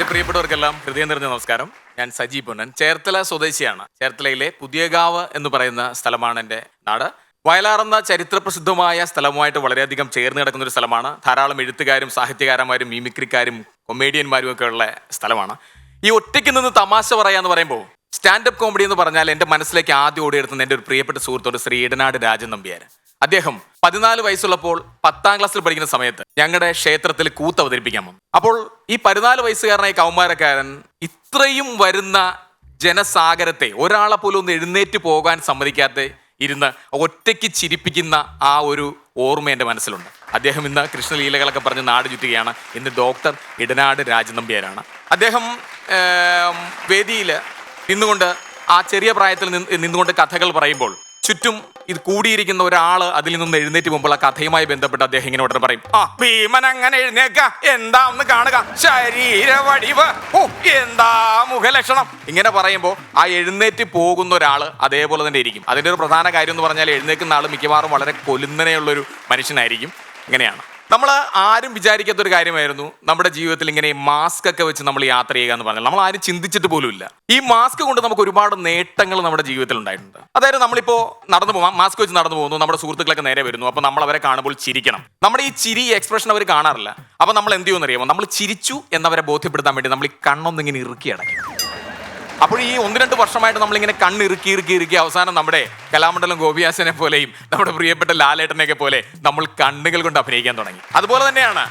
എന്റെ പ്രിയപ്പെട്ടവർക്കെല്ലാം ഹൃദയം നിറഞ്ഞ നമസ്കാരം. ഞാൻ സജീവ് പൊന്നൻ ചേർത്തല സ്വദേശിയാണ്. ചേർത്തലയിലെ പുതിയകാവ് എന്ന് പറയുന്ന സ്ഥലമാണ് എന്റെ നാട്. വയലാറെന്ന എന്ന ചരിത്രപ്രസിദ്ധമായ സ്ഥലവുമായിട്ട് വളരെയധികം ചേർന്ന് കിടക്കുന്ന ഒരു സ്ഥലമാണ്. ധാരാളം എഴുത്തുകാരും സാഹിത്യകാരന്മാരും മിമിക്രിക്കാരും കൊമേഡിയന്മാരും ഒക്കെ ഉള്ള സ്ഥലമാണ്. ഈ ഒറ്റയ്ക്ക് നിന്ന് തമാശ പറയാന്ന് പറയുമ്പോൾ സ്റ്റാൻഡപ്പ് കോമഡി എന്ന് പറഞ്ഞാൽ എന്റെ മനസ്സിലേക്ക് ആദ്യം ഓടിയെടുത്തുന്ന എന്റെ ഒരു പ്രിയപ്പെട്ട സുഹൃത്തോട് ശ്രീ ഇടനാട് രാജൻ നമ്പ്യാർ അദ്ദേഹം പതിനാല് വയസ്സുള്ളപ്പോൾ പത്താം ക്ലാസ്സിൽ പഠിക്കുന്ന സമയത്ത് ഞങ്ങളുടെ ക്ഷേത്രത്തിൽ കൂത്ത് അവതരിപ്പിക്കാൻ വന്നു. അപ്പോൾ ഈ പതിനാല് വയസ്സുകാരനായ കൗമാരക്കാരൻ ഇത്രയും വരുന്ന ജനസാഗരത്തെ ഒരാളെ പോലും ഒന്ന് എഴുന്നേറ്റ് പോകാൻ സമ്മതിക്കാതെ ഇരുന്ന് ഒറ്റയ്ക്ക് ചിരിപ്പിക്കുന്ന ആ ഒരു ഓർമ്മ എന്റെ മനസ്സിലുണ്ട്. അദ്ദേഹം ഇന്ന് കൃഷ്ണലീലകളൊക്കെ പറഞ്ഞ് നാട് ചുറ്റുകയാണ്. ഇന്ന് ഡോക്ടർ ഇടനാട് രാജനമ്പ്യാരാണ്. അദ്ദേഹം വേദിയിൽ നിന്നുകൊണ്ട് ആ ചെറിയ പ്രായത്തിൽ നിന്ന് നിന്നുകൊണ്ട് കഥകൾ പറയുമ്പോൾ ചുറ്റും ഇത് കൂടിയിരിക്കുന്ന ഒരാൾ അതിൽ നിന്ന് എഴുന്നേറ്റ് ആ കഥയുമായി ബന്ധപ്പെട്ട് അദ്ദേഹം ഇങ്ങനെ ഉടനെ പറയും ആ ഭീമൻ അങ്ങനെ എഴുന്നേക്ക എന്താ ഒന്ന് കാണുക ശരീരവടിവ് ഓ എന്താ മുഖലക്ഷണം? ഇങ്ങനെ പറയുമ്പോൾ ആ എഴുന്നേറ്റ് പോകുന്ന ഒരാൾ അതേപോലെ തന്നെ ഇരിക്കും. അതിന്റെ ഒരു പ്രധാന കാര്യം എന്ന് പറഞ്ഞാൽ എഴുന്നേക്കുന്ന ആൾ മിക്കവാറും വളരെ കൊലുന്നനെയുള്ളൊരു മനുഷ്യനായിരിക്കും. ഇങ്ങനെയാണ്. നമ്മൾ ആരും വിചാരിക്കാത്ത ഒരു കാര്യമായിരുന്നു നമ്മുടെ ജീവിതത്തിൽ ഇങ്ങനെ മാസ്ക് ഒക്കെ വെച്ച് നമ്മൾ യാത്ര ചെയ്യുക എന്ന് പറഞ്ഞാൽ. നമ്മൾ ആരും ചിന്തിച്ചിട്ട് പോലും ഇല്ല. ഈ മാസ്ക് കൊണ്ട് നമുക്ക് ഒരുപാട് നേട്ടങ്ങൾ നമ്മുടെ ജീവിതത്തിൽ ഉണ്ടായിട്ടുണ്ട്. അതായത് നമ്മളിപ്പോ നടന്നു പോകാം മാസ്ക് വെച്ച് നടന്നു പോകുന്നു. നമ്മുടെ സുഹൃത്തുക്കളൊക്കെ നേരെ വരുന്നു. അപ്പൊ നമ്മൾ അവരെ കാണുമ്പോൾ ചിരിക്കണം. നമ്മുടെ ഈ ചിരി എക്സ്പ്രഷൻ അവർ കാണാറില്ല. അപ്പൊ നമ്മൾ എന്ത് ചെയ്യുമെന്ന് അറിയാമോ നമ്മൾ ചിരിച്ചു എന്നവരെ ബോധ്യപ്പെടുത്താൻ വേണ്ടി നമ്മൾ ഈ കണ്ണൊന്നിങ്ങനെ ഇറുക്കി അടയ്ക്കും അപ്പോൾ ഈ ഒന്ന് രണ്ട് വർഷമായിട്ട് നമ്മളിങ്ങനെ കണ്ണിറുക്കി ഇറുക്കി ഇറുക്കി അവസാനം നമ്മുടെ കലാമണ്ഡലം ഗോപിയാസനെ പോലെയും നമ്മുടെ പ്രിയപ്പെട്ട ലാലേട്ടനെയൊക്കെ പോലെ നമ്മൾ കണ്ണുകൾ കൊണ്ട് അഭിനയിക്കാൻ തുടങ്ങി. അതുപോലെ തന്നെയാണ്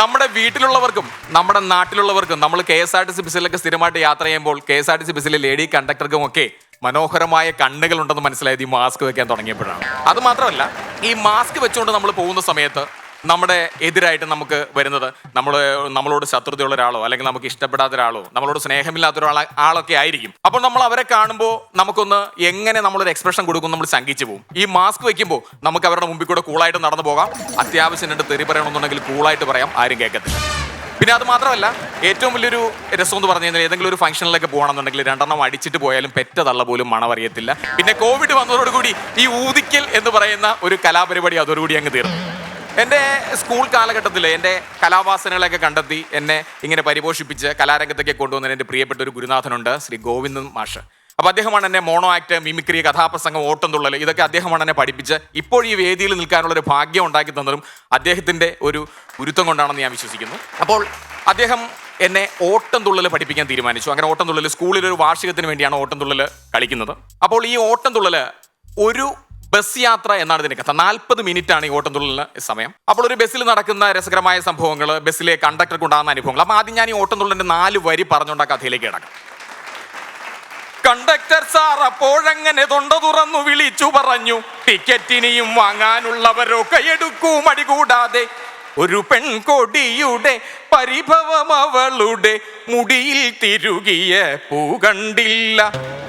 നമ്മുടെ വീട്ടിലുള്ളവർക്കും നമ്മുടെ നാട്ടിലുള്ളവർക്കും നമ്മൾ K S R T C ബസ്സിലൊക്കെ സ്ഥിരമായിട്ട് യാത്ര ചെയ്യുമ്പോൾ K S R T C ബസ്സിലെ ലേഡി കണ്ടക്ടർക്കും ഒക്കെ മനോഹരമായ കണ്ണുകൾ ഉണ്ടെന്ന് മനസ്സിലായത് ഈ മാസ്ക് വെക്കാൻ തുടങ്ങിയപ്പോഴാണ്. അത് മാത്രമല്ല ഈ മാസ്ക് വെച്ചുകൊണ്ട് നമ്മൾ പോകുന്ന സമയത്ത് നമ്മുടെ എതിരായിട്ട് നമുക്ക് വരുന്നത് നമ്മൾ നമ്മളോട് ശത്രുതയുള്ള ഒരാളോ അല്ലെങ്കിൽ നമുക്ക് ഇഷ്ടപ്പെടാത്ത ഒരാളോ നമ്മളോട് സ്നേഹമില്ലാത്ത ഒരാൾ ആളൊക്കെ ആയിരിക്കും. അപ്പോൾ നമ്മൾ അവരെ കാണുമ്പോൾ നമുക്കൊന്ന് എങ്ങനെ നമ്മളൊരു എക്സ്പ്രഷൻ കൊടുക്കും നമ്മൾ ശങ്കിച്ചു പോകും. ഈ മാസ്ക് വെക്കുമ്പോൾ നമുക്ക് അവരുടെ മുമ്പിൽ കൂടെ കൂളായിട്ട് നടന്നു പോകാം. അത്യാവശ്യം രണ്ട് തെറി പറയണമെന്നുണ്ടെങ്കിൽ കൂളായിട്ട് പറയാം ആരും കേൾക്കത്തില്ല. പിന്നെ അത് മാത്രമല്ല ഏറ്റവും വലിയൊരു രസം എന്ന് പറഞ്ഞു കഴിഞ്ഞാൽ ഏതെങ്കിലും ഒരു ഫംഗ്ഷനിലൊക്കെ പോകണമെന്നുണ്ടെങ്കിൽ രണ്ടെണ്ണം അടിച്ചിട്ട് പോയാലും പെറ്റ തള്ള പോലും മണമറിയത്തില്ല. പിന്നെ കോവിഡ് വന്നതോടുകൂടി ഈ ഊതിക്കൽ എന്ന് പറയുന്ന ഒരു കലാപരിപാടി അതോടുകൂടി അങ്ങ് തീർന്നു. എന്റെ സ്കൂൾ കാലഘട്ടത്തിൽ എന്റെ കലാവാസനകളൊക്കെ കണ്ടെത്തി എന്നെ ഇങ്ങനെ പരിപോഷിപ്പിച്ച് കലാരംഗത്തേക്ക് കൊണ്ടുവന്ന എന്റെ പ്രിയപ്പെട്ട ഒരു ഗുരുനാഥനുണ്ട് ശ്രീ ഗോവിന്ദൻ മാഷ്. അപ്പോൾ അദ്ദേഹമാണ് എന്നെ മോണോ ആക്ട് മിമിക്രി കഥാപ്രസംഗം ഓട്ടം തുള്ളൽ ഇതൊക്കെ അദ്ദേഹമാണ് എന്നെ പഠിപ്പിച്ച് ഇപ്പോൾ ഈ വേദിയിൽ നിൽക്കാനുള്ള ഒരു ഭാഗ്യം ഉണ്ടാക്കി തന്നതും അദ്ദേഹത്തിന്റെ ഒരു ഗുരുത്വം കൊണ്ടാണെന്ന് ഞാൻ വിശ്വസിക്കുന്നു. അപ്പോൾ അദ്ദേഹം എന്നെ ഓട്ടം തുള്ളൽ പഠിപ്പിക്കാൻ തീരുമാനിച്ചു. അങ്ങനെ ഓട്ടം തുള്ളൽ സ്കൂളിൽ ഒരു വാർഷികത്തിന് വേണ്ടിയാണ് ഓട്ടം തുള്ളൽ കളിക്കുന്നത്. അപ്പോൾ ഈ ഓട്ടം തുള്ളൽ ഒരു ബസ് യാത്ര എന്നാണ് ഇതിന്റെ കഥ. നാൽപ്പത് മിനിറ്റ് ആണ് ഈ ഓട്ടം തുള്ളലിന് സമയം. അപ്പോൾ ഒരു ബസ്സിൽ നടക്കുന്ന രസകരമായ സംഭവങ്ങൾ ബസ്സിലെ കണ്ടക്ടർക്ക് ഉണ്ടാകുന്ന അനുഭവങ്ങൾ. അപ്പൊ ആദ്യം ഞാൻ ഈ ഓട്ടം തുള്ളലിന്റെ നാല് വരി പറഞ്ഞുകൊണ്ട് ആ കഥയിലേക്ക് കിടക്കാം. കണ്ടക്ടർ സാർ അപ്പോഴങ്ങനെ തൊണ്ട തുറന്നു വിളിച്ചു പറഞ്ഞു. ടിക്കറ്റിനിയും വാങ്ങാനുള്ളവരൊക്കെ എടുക്കൂ മടി കൂടാതെ. ഒരു പെൺകൊടിയുടെ പരിഭവം അവളുടെ മുടിയിൽ തിരുകിയ പൂ കണ്ടില്ല.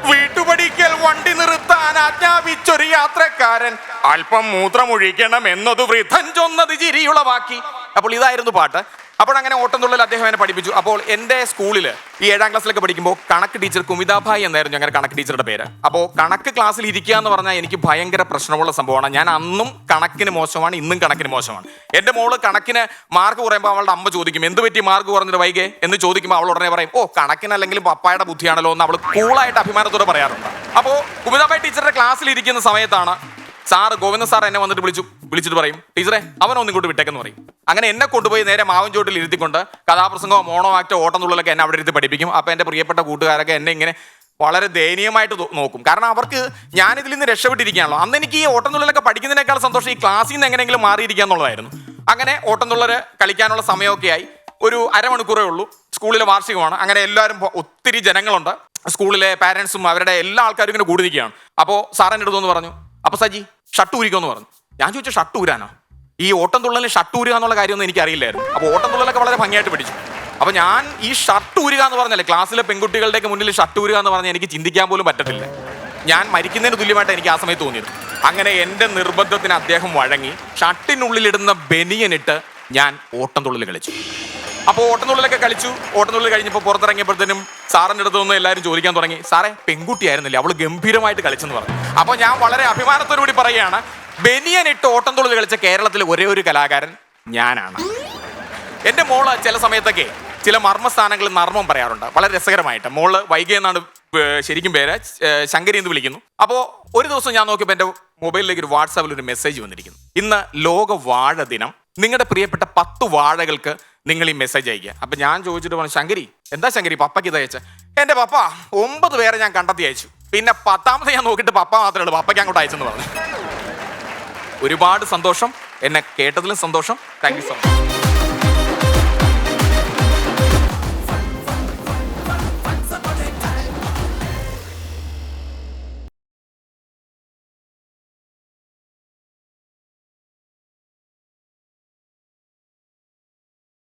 വീട്ടുപടിക്കൽ വണ്ടി നിർത്താൻ ആജ്ഞാപിച്ചൊരു യാത്രക്കാരൻ അല്പം മൂത്രമൊഴിക്കണം എന്നത് വൃദ്ധൻ ചൊന്നത് ചിരിയുളവാക്കി. അപ്പോൾ ഇതായിരുന്നു പാട്ട്. അപ്പോൾ അങ്ങനെ ഓട്ടംതുള്ളൽ അദ്ദേഹം എന്നെ പഠിപ്പിച്ചു. അപ്പോൾ എന്റെ സ്കൂളിൽ ഈ ഏഴാം ക്ലാസ്സിലൊക്കെ പഠിക്കുമ്പോൾ കണക്ക് ടീച്ചർ കുമിതാഭായ് എന്നായിരുന്നു അങ്ങനെ കണക്ക് ടീച്ചറുടെ പേര്. അപ്പോൾ കണക്ക് ക്ലാസ്സിൽ ഇരിക്കുക എന്ന് പറഞ്ഞാൽ എനിക്ക് ഭയങ്കര പ്രശ്നമുള്ള സംഭവമാണ്. ഞാൻ അന്നും കണക്കിന് മോശമാണ് ഇന്നും കണക്കിന് മോശമാണ്. എന്റെ മോൾ കണക്കിന് മാർക്ക് കുറയുമ്പോൾ അവളുടെ അമ്മ ചോദിക്കും എന്ത് പറ്റി മാർക്ക് കുറഞ്ഞിട്ട് വൈകേ? എന്ന് ചോദിക്കുമ്പോൾ അവൾ ഉടനെ പറയും ഓ കണക്കിനല്ലെങ്കിലും പപ്പായുടെ ബുദ്ധിയാണല്ലോ എന്ന് അവൾ കൂളായിട്ട് അഭിമാനത്തോടെ പറയാറുണ്ട്. അപ്പോൾ കുമിതാഭായ് ടീച്ചറുടെ ക്ലാസ്സിൽ ഇരിക്കുന്ന സമയത്താണ് സാറ് ഗോവിന്ദ സാർ എന്നെ വന്നിട്ട് വിളിച്ചു വിളിച്ചിട്ട് പറയും ടീച്ചറെ അവൻ ഒന്നും ഇങ്ങോട്ട് വിട്ടേക്കെന്ന് പറയും. അങ്ങനെ എന്നെ കൊണ്ടുപോയി നേരെ മാവൻ ചോട്ടിൽ ഇരുത്തിക്കൊണ്ട് കഥാപ്രസംഗമോ മോണോ ആക്റ്റോ ഓട്ടം തുള്ളലൊക്കെ എന്നെ അവിടെ ഇരുത്തി പഠിപ്പിക്കും. അപ്പം എന്റെ പ്രിയപ്പെട്ട കൂട്ടുകാരൊക്കെ എന്നെ ഇങ്ങനെ വളരെ ദയനീയമായിട്ട് നോക്കും. കാരണം അവർക്ക് ഞാൻ ഇതിൽ നിന്ന് രക്ഷപ്പെട്ടിരിക്കുകയാണല്ലോ. അന്ന് എനിക്ക് ഈ ഓട്ടം തുള്ളലൊക്കെ പഠിക്കുന്നതിനേക്കാൾ സന്തോഷം ഈ ക്ലാസ്സിൽ നിന്ന് എങ്ങനെയെങ്കിലും മാറിയിരിക്കുക എന്നുള്ളതായിരുന്നു. അങ്ങനെ ഓട്ടം തുള്ളൽ കളിക്കാനുള്ള സമയമൊക്കെ ആയി ഒരു അരമണിക്കൂറേ ഉള്ളൂ. സ്കൂളിലെ വാർഷികമാണ്. അങ്ങനെ എല്ലാവരും ഒത്തിരി ജനങ്ങളുണ്ട്. സ്കൂളിലെ പാരൻസും അവരുടെ എല്ലാ ആൾക്കാരും ഇങ്ങനെ കൂടിയിരിക്കുകയാണ്. അപ്പോൾ സാറിന്റെ അടുത്തൊന്ന് പറഞ്ഞു അപ്പോൾ സജി ഷർട്ട് ഊരിക്കോന്ന് പറഞ്ഞു. ഞാൻ ചോദിച്ചു ഷർട്ട് ഊരാനോ? ഈ ഓട്ടം തുള്ളലിന് ഷർട്ട് ഊരുക എന്നുള്ള കാര്യമൊന്നും എനിക്ക് അറിയില്ലായിരുന്നു അപ്പോൾ ഓട്ടം തുള്ളലൊക്കെ വളരെ ഭംഗിയായിട്ട് പിടിച്ചു. അപ്പോൾ ഞാൻ ഈ ഷർട്ട് ഊരുക എന്ന് പറഞ്ഞല്ലേ ക്ലാസ്സിലെ പെൺകുട്ടികളുടെ മുന്നിൽ ഷർട്ട് ഊരുക എന്ന് പറഞ്ഞാൽ എനിക്ക് ചിന്തിക്കാൻ പോലും പറ്റത്തില്ല. ഞാൻ മരിക്കുന്നതിന് തുല്യമായിട്ട് എനിക്ക് ആ സമയത്ത് തോന്നിയത്. അങ്ങനെ എന്റെ നിർബന്ധത്തിന് അദ്ദേഹം വഴങ്ങി ഷർട്ടിനുള്ളിലിടുന്ന ബനിയനിട്ട് ഞാൻ ഓട്ടം തുള്ളൽ കളിച്ചു. അപ്പോൾ ഓട്ടനുള്ളിലൊക്കെ കളിച്ചു. ഓട്ടനുള്ളിൽ കഴിഞ്ഞപ്പോൾ പുറത്തിറങ്ങിയപ്പോഴത്തേനും സാറിന്റെ അടുത്ത് നിന്ന് എല്ലാവരും ചോദിക്കാൻ തുടങ്ങി. സാറേ പെൺകുട്ടിയായിരുന്നില്ല? അവൾ ഗംഭീരമായിട്ട് കളിച്ചെന്ന് പറഞ്ഞു. അപ്പോൾ ഞാൻ വളരെ അഭിമാനത്തോടുകൂടി പറയുകയാണ് ബനിയൻ ഇട്ട് ഓട്ടംതുള്ളിൽ കളിച്ച കേരളത്തിലെ ഒരേ ഒരു കലാകാരൻ ഞാനാണ്. എന്റെ മോൾ ചില സമയത്തൊക്കെ ചില മർമ്മസ്ഥാനങ്ങളിൽ നർമ്മം പറയാറുണ്ട്. വളരെ രസകരമായിട്ട്. മോൾ വൈകി എന്നാണ് ശരിക്കും പേര് ശങ്കരി എന്ന് വിളിക്കുന്നു. അപ്പോൾ ഒരു ദിവസം ഞാൻ നോക്കിയപ്പോൾ എന്റെ മൊബൈലിലേക്ക് ഒരു വാട്സാപ്പിൽ ഒരു മെസ്സേജ് വന്നിരിക്കുന്നു. ഇന്ന് ലോക വാഴ ദിനം. നിങ്ങളുടെ പ്രിയപ്പെട്ട പത്ത് വാഴകൾക്ക് നിങ്ങൾ ഈ മെസ്സേജ് അയക്കുക അപ്പൊ ഞാൻ ചോദിച്ചിട്ട് പറഞ്ഞു ശങ്കരി എന്താ ശങ്കരി പപ്പയ്ക്ക് ഇത് അയച്ച? എന്റെ പപ്പ ഒമ്പത് പേരെ ഞാൻ കണ്ടെത്തി അയച്ചു. പിന്നെ പത്താമത് ഞാൻ നോക്കിയിട്ട് പപ്പ മാത്രമേ ഉള്ളൂ. പപ്പയ്ക്ക് അങ്ങോട്ട് അയച്ചെന്ന് പറഞ്ഞു. ഒരുപാട് സന്തോഷം. എന്നെ കേട്ടതിലും സന്തോഷം. Thank you so much